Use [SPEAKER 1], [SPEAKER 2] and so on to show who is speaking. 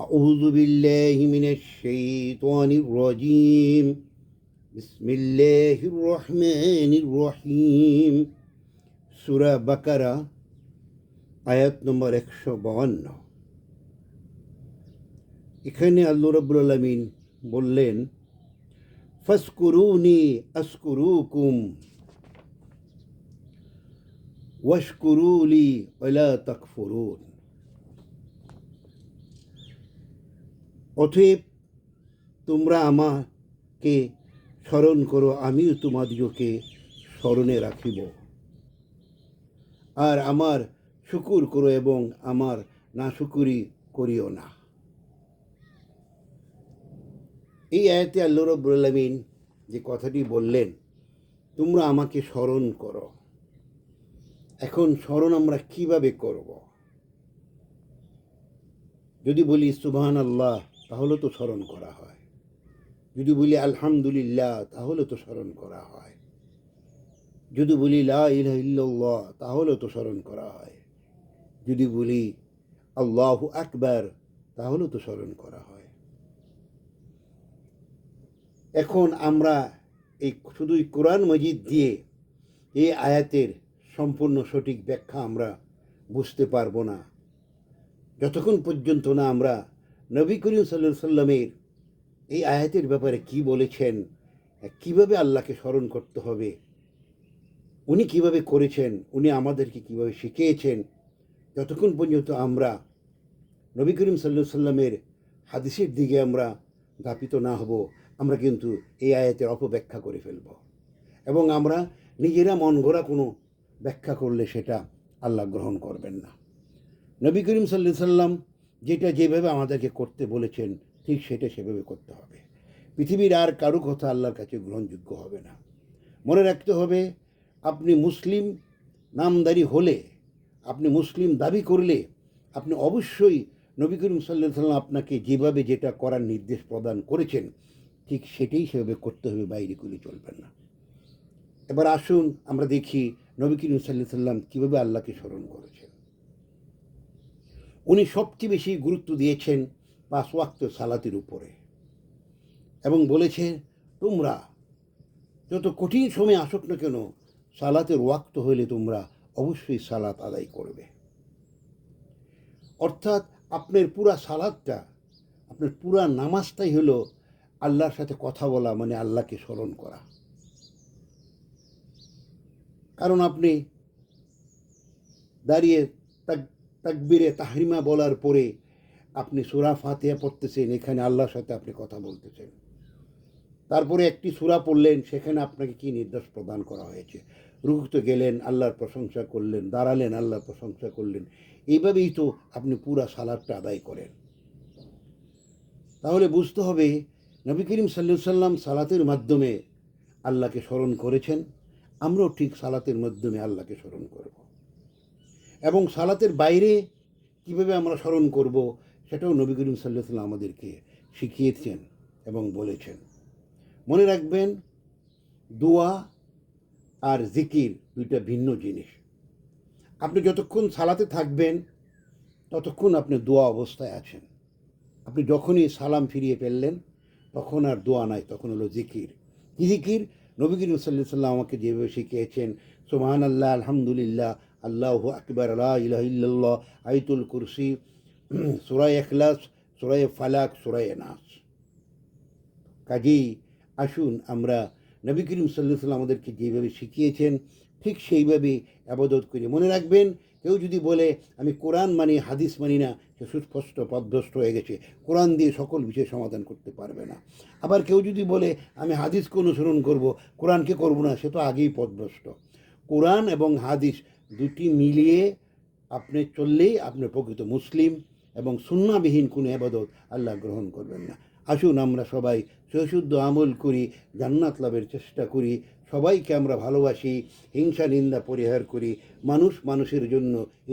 [SPEAKER 1] أعوذ بالله من الشيطان الرجيم بسم الله الرحمن الرحيم সুরা বাকারা আয়াত নম্বর একশো বাউন্ন এখানে আল্লাহ রব্বুল আলমিন বললেন ফাসকুরুনি আসকুরুকুম ওয়াশকুরুলি ওয়ালা তাকফুরুন অতএব তোমরা আমাকে স্মরণ করো, আমিও তোমাদিওকে স্মরণে রাখিব। আর আমার শুকুর করো এবং আমার না শুকুরি করিও না। এই আয়াতে আল্লাহ আলমিন যে কথাটি বললেন, তোমরা আমাকে স্মরণ করো। এখন স্মরণ আমরা কীভাবে করব? যদি বলি সুবহান আল্লাহ তাহলে তো স্মরণ করা হয়। যদি বলি আলহামদুলিল্লাহ, তাহলে তো স্মরণ করা হয়। যদি বলি লা তাহলে তো স্মরণ করা হয়। যদি বলি আল্লাহু আকবার, তাহলে তো স্মরণ করা হয়। এখন আমরা এই শুধুই কোরআন মজিদ দিয়ে এই আয়াতের সম্পূর্ণ সঠিক ব্যাখ্যা আমরা বুঝতে পারব না। যতক্ষণ পর্যন্ত না আমরা নবী করিম সাল্লা সাল্লামের এই আয়াতের ব্যাপারে কি বলেছেন? কীভাবে আল্লাহকে স্মরণ করতে হবে? উনি কীভাবে করেছেন? উনি আমাদেরকে কীভাবে শিখিয়েছেন? যতক্ষণ পর্যন্ত আমরা নবী করিম সাল্লা সাল্লামের হাদিসের দিকে আমরা ধাপিত না হব, আমরা কিন্তু এই আয়াতের অপব্যাখ্যা করে ফেলব। এবং আমরা নিজেরা মন গড়া কোনো ব্যাখ্যা করলে সেটা আল্লাহ গ্রহণ করবেন না। নবী করিম সাল্লা সাল্লাম যেটা যেভাবে আমাদেরকে করতে বলেছেন, ঠিক সেটা সেভাবে করতে হবে। পৃথিবীর আর কারও কথা আল্লাহর কাছে গ্রহণযোগ্য হবে না। মনে রাখতে হবে, আপনি মুসলিম নামদারি হলে, আপনি মুসলিম দাবি করলে, আপনি অবশ্যই নবী করিম সাল্লাহ সাল্লাম আপনাকে যেভাবে যেটা করার নির্দেশ প্রদান করেছেন, ঠিক সেটাই সেভাবে করতে হবে, বাইরে করে চলবেন না। এবার আসুন আমরা দেখি নবী করিম সাল্লাহ সাল্লাম কীভাবে আল্লাহকে স্মরণ করেছেন। উনি সবচেয়ে বেশি গুরুত্ব দিয়েছেন পাঁচ ওয়াক্ত সালাতের উপরে। এবং বলেছে তোমরা যত কঠিন সময় আসুক না কেন, সালাতের ওয়াক্ত হইলে তোমরা অবশ্যই সালাত আদায় করবে। অর্থাৎ আপনার পুরা সালাদটা আপনার পুরা নামাজটাই হলো আল্লাহর সাথে কথা বলা মানে আল্লাহকে স্মরণ করা। কারণ আপনি দাঁড়িয়ে তাকবিরে তাহরিমা বলার পরে আপনি সুরা ফাতিহা পড়তেছেন, এখানে আল্লাহর সাথে আপনি কথা বলতেছেন। তারপরে একটি সুরা পড়লেন, সেখানে আপনাকে কি নির্দেশ প্রদান করা হয়েছে? রুখতে গেলেন, আল্লাহর প্রশংসা করলেন, দাঁড়ালেন, আল্লাহর প্রশংসা করলেন। এইভাবেই তো আপনি পুরা সালাদটা আদায় করেন। তাহলে বুঝতে হবে, নবী করিম সাল্লু সাল্লাম সালাতের মাধ্যমে আল্লাহকে স্মরণ করেছেন। আমরাও ঠিক সালাতের মাধ্যমে আল্লাহকে স্মরণ করব। এবং সালাতের বাইরে কীভাবে আমরা স্মরণ করব, সেটাও নবী করিম সাল্লাহ আমাদেরকে শিখিয়েছেন এবং বলেছেন। মনে রাখবেন, দোয়া আর জিকির দুইটা ভিন্ন জিনিস। আপনি যতক্ষণ সালাতে থাকবেন, ততক্ষণ আপনি দোয়া অবস্থায় আছেন। আপনি যখনই সালাম ফিরিয়ে ফেললেন, তখন আর দোয়া নাই, তখন হলো জিকির। কি জিকির? নবী করিম সাল্লাহ আমাকে যেভাবে শিখিয়েছেন সোমান আল্লাহ আলহামদুলিল্লাহ আল্লাহ আকবর আল্লাহ আইতুল কুরসি, সুরায় এখলাস সুরায় ফালাক, সুরায় নাস কাজেই আসুন আমরা নবী করিম সাল্লাহ সাল্লাম আমাদেরকে যেভাবে শিখিয়েছেন, ঠিক সেইভাবে আবাদত করি। মনে রাখবেন, কেউ যদি বলে, আমি কোরআন মানি, হাদিস মানি না, সে সুস্পষ্ট পদভ্রষ্ট হয়ে গেছে। কোরআন দিয়ে সকল বিষয় সমাধান করতে পারবে না। আবার কেউ যদি বলে, আমি হাদিসকে অনুসরণ করব, কোরআনকে করব না, সে তো আগেই পদভ্রষ্ট। কোরআন এবং হাদিস দুটি মিলিয়ে আপনি চললেই আপনি প্রকৃত মুসলিম এবং সুন্নাবিহীন কোনো আবাদত আল্লাহ গ্রহণ করবেন না। আসুন আমরা সবাই সশুদ্ধ আমল করি, জান্নাত লাভের চেষ্টা করি, সবাইকে আমরা ভালোবাসি, হিংসা, নিন্দা, পরিহার করি, মানুষ মানুষের জন্য